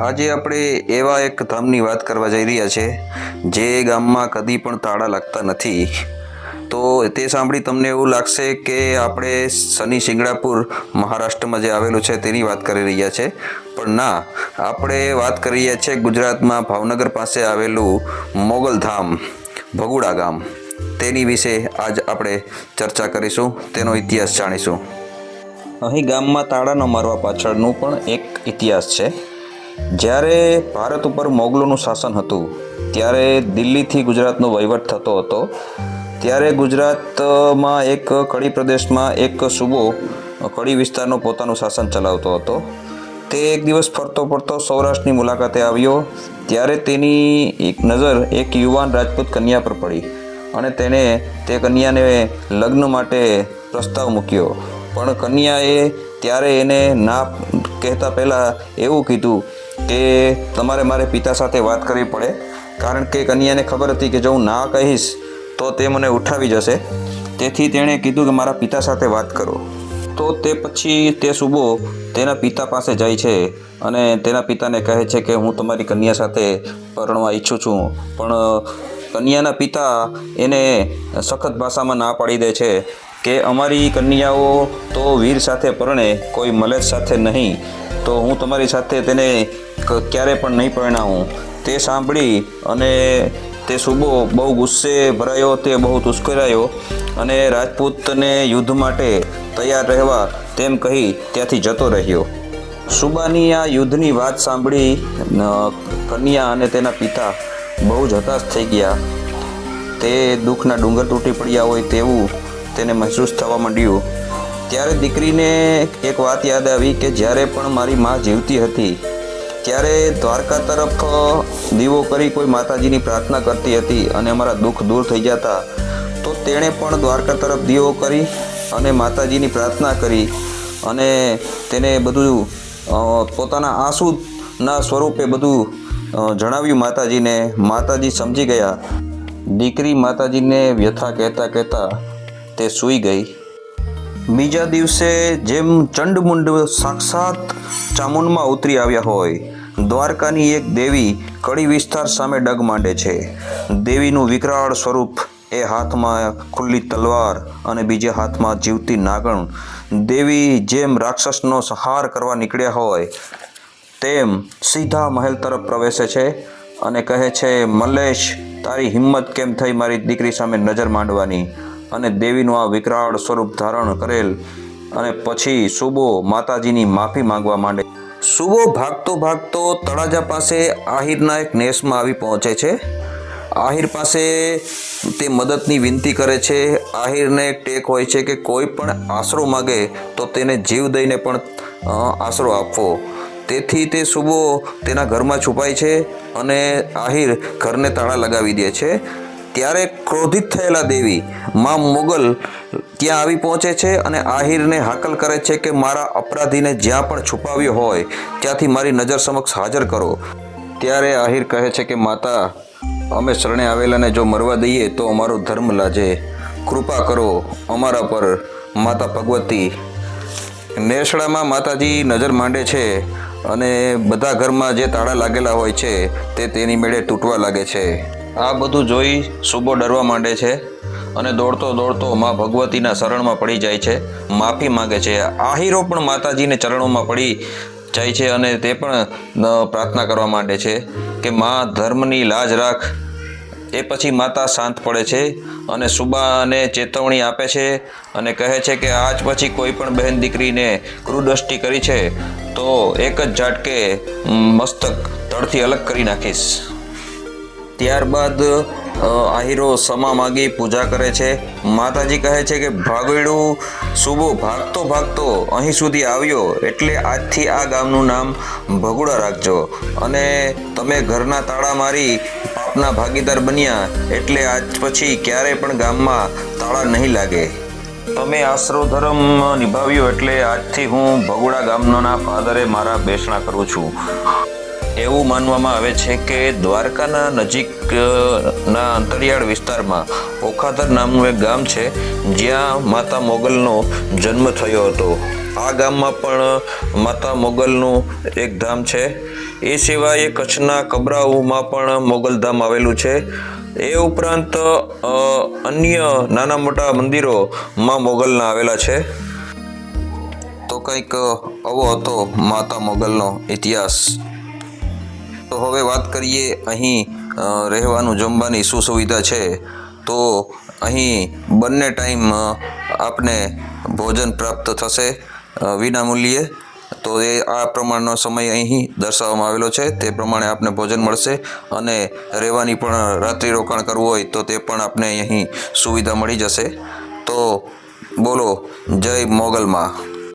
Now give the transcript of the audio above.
આજે આપણે એવા એક ધામની વાત કરવા જઈ રહ્યા છે, જે ગામમાં કદી પણ તાળા લાગતા નથી. તો તે સાંભળી તમને એવું લાગશે કે આપણે શનિ શિંગડાપુર મહારાષ્ટ્રમાં જે આવેલું છે તેની વાત કરી રહ્યા છે. પણ ના, આપણે વાત કરી રહ્યા છીએ ગુજરાતમાં ભાવનગર પાસે આવેલું મોગલધામ ભગુડા ગામ. તેની વિશે આજ આપણે ચર્ચા કરીશું, તેનો ઇતિહાસ જાણીશું. અહીં ગામમાં તાળા ન મારવા પાછળનું પણ એક ઇતિહાસ છે. જ્યારે ભારત ઉપર મોગલોનું શાસન હતું, ત્યારે દિલ્હીથી ગુજરાતનો વહીવટ થતો હતો, ત્યારે ગુજરાતમાં એક કડી પ્રદેશમાં એક સૂબો કડી વિસ્તારનો પોતાનું શાસન ચલાવતો હતો. તે એક દિવસ ફરતો ફરતો સૌરાષ્ટ્રની મુલાકાતે આવ્યો, ત્યારે તેની એક નજર એક યુવાન રાજપૂત કન્યા પર પડી અને તેણે તે કન્યાને લગ્ન માટે પ્રસ્તાવ મૂક્યો. પણ કન્યાએ ત્યારે એને ના કહેતા પહેલાં એવું કીધું કે તમારે મારે પિતા સાથે વાત કરવી પડે. કારણ કે કન્યાને ખબર હતી કે જો હું ના કહીશ, તો તે મને ઉઠાવી જશે. તેથી તેણે કીધું કે મારા પિતા સાથે વાત કરો. તો તે પછી તે સુબો તેના પિતા પાસે જાય છે અને તેના પિતાને કહે છે કે હું તમારી કન્યા સાથે પરણવા ઈચ્છું છું. પણ કન્યાના પિતા એને સખત ભાષામાં ના પાડી દે છે કે અમારી કન્યાઓ તો વીર સાથે પરણે, કોઈ મલેજ સાથે નહીં. તો હું તમારી સાથે તેને ક્યારે પણ નહીં પરણાવું. તે સાંભળી અને તે સુબો બહુ ગુસ્સે ભરાયો, તે બહુ તુસ્કરાયો અને રાજપૂતને યુદ્ધ માટે તૈયાર રહેવા તેમ કહી ત્યાંથી જતો રહ્યો. સુબાની આ યુદ્ધની વાત સાંભળી કન્યા અને તેના પિતા બહુ જ હતાશ થઈ ગયા. તે દુઃખના ડુંગર તૂટી પડ્યા હોય તેવું તેને મહેસૂસ થવા માંડ્યું. ત્યારે દીકરીને એક વાત યાદ આવી કે જ્યારે પણ મારી માં જીવતી હતી, ત્યારે દ્વારકા તરફ દીવો કરી કોઈ માતાજીની પ્રાર્થના કરતી હતી અને અમારા દુઃખ દૂર થઈ જતા, તો તેણે પણ દ્વારકા તરફ દીવો કરી અને માતાજીની પ્રાર્થના કરી અને તેને બધું પોતાના આંસુના સ્વરૂપે બધું જણાવ્યું માતાજીને. માતાજી સમજી ગયા. દીકરી માતાજીને વ્યથા કહેતા કહેતા તે સૂઈ ગઈ. બીજા દિવસે જેમ ચંડમુંડ સાક્ષાત ચામુંડમાં ઉતરી આવ્યા હોય, દ્વારકાની એક દેવી કડી વિસ્તાર સામે ડગ માંડે છે. દેવીનું વિકરાળ સ્વરૂપ એ હાથમાં ખુલ્લી તલવાર અને બીજા હાથમાં જીવતી નાગણ. દેવી જેમ રાક્ષસનો સંહાર કરવા નીકળ્યા હોય, તેમ સીધા મહેલ તરફ પ્રવેશે છે અને કહે છે, મલેશ, તારી હિંમત કેમ થઈ મારી દીકરી સામે નજર માંડવાની? અને દેવીનું આ વિકરાળ સ્વરૂપ ધારણ કરેલ અને પછી સુબો માતાજીની માફી માંગવા માંડે. સુબો ભાગતો ભાગતો તળાજા પાસે આહિરના એક નેસમાં આવી પહોંચે છે. આહિર પાસે તે મદદની વિનંતી કરે છે. આહિરને એક ટેક હોય છે કે કોઈ પણ આશરો માગે તો તેને જીવ દઈને પણ આશરો આપવો. તેથી તે સુબો તેના ઘરમાં છુપાય છે અને આહિર ઘરને તાળા લગાવી દે છે. ત્યારે ક્રોધિત થયેલા દેવી માં મુગલ ત્યાં આવી પહોંચે છે અને આહિરને હાકલ કરે છે કે મારા અપરાધીને જ્યાં પણ છુપાવ્યો હોય, ત્યાંથી મારી નજર સમક્ષ હાજર કરો. ત્યારે આહિર કહે છે કે, માતા, અમે શરણે આવેલાને જો મરવા દઈએ તો અમારો ધર્મ લાજે. કૃપા કરો અમારા પર માતા ભગવતી. નેસડામાં માતાજી નજર માંડે છે અને બધા ઘરમાં જે તાળા લાગેલા હોય છે, તે તેની મેળે તૂટવા લાગે છે. આ બધું જોઈ સુબો ડરવા માંડે છે અને દોડતો દોડતો માં ભગવતીના શરણમાં પડી જાય છે. માફી માંગે છે. આહીરો પણ માતાજીને ચરણોમાં પડી જાય છે અને તે પણ પ્રાર્થના કરવા માંડે છે કે માં ધર્મની લાજ રાખ. એ પછી માતા શાંત પડે છે અને સુબાને ચેતવણી આપે છે અને કહે છે કે આજ પછી કોઈ પણ બહેન દીકરીને ક્રૂદષ્ટિ કરી છે તો એક જ ઝાટકે મસ્તક તળથી અલગ કરી નાખીશ. ત્યારબાદ આહીરો સમા માગી પૂજા કરે છે. માતાજી કહે છે કે ભાગેડું સુબો ભાગતો ભાગતો અહીં સુધી આવ્યો, એટલે આજથી આ ગામનું નામ ભગુડા રાખજો. અને તમે ઘરના તાળા મારી પાપના ભાગીદાર બન્યા, એટલે આજ પછી ક્યારેય પણ ગામમાં તાળા નહીં લાગે. તમે આશરો ધર્મ નિભાવ્યો, એટલે આજથી હું ભગુડા ગામના ફાધરે મારા બેસણા કરું છું. એવું માનવામાં આવે છે કે દ્વારકાના નજીકના અંતરિયાળ વિસ્તારમાં ઓખાધર નામનું એક ગામ છે, જ્યાં માતા મોગલનો જન્મ થયો હતો. આ ગામમાં પણ માતા મોગલનું એક ધામ છે. એ સિવાય કચ્છના કબરાઉમાં પણ મોગલ ધામ આવેલું છે. એ ઉપરાંત અન્ય નાના મોટા મંદિરોમાં મોગલના આવેલા છે. તો કંઈક આવો હતો માતા મોગલનો ઇતિહાસ. તો હવે વાત કરીએ અહીં રહેવાનું જમવાની શું સુવિધા છે? તો અહીં બંને ટાઈમ આપને ભોજન પ્રાપ્ત થશે વિનામૂલ્યે. તો એ આ પ્રમાણનો સમય અહીં દર્શાવવામાં આવેલો છે. તે પ્રમાણે આપને ભોજન મળશે અને રહેવાની પણ રાત્રિ રોકાણ કરવું હોય તો તે પણ આપને અહીં સુવિધા મળી જશે. તો બોલો, જય મોગલમાં.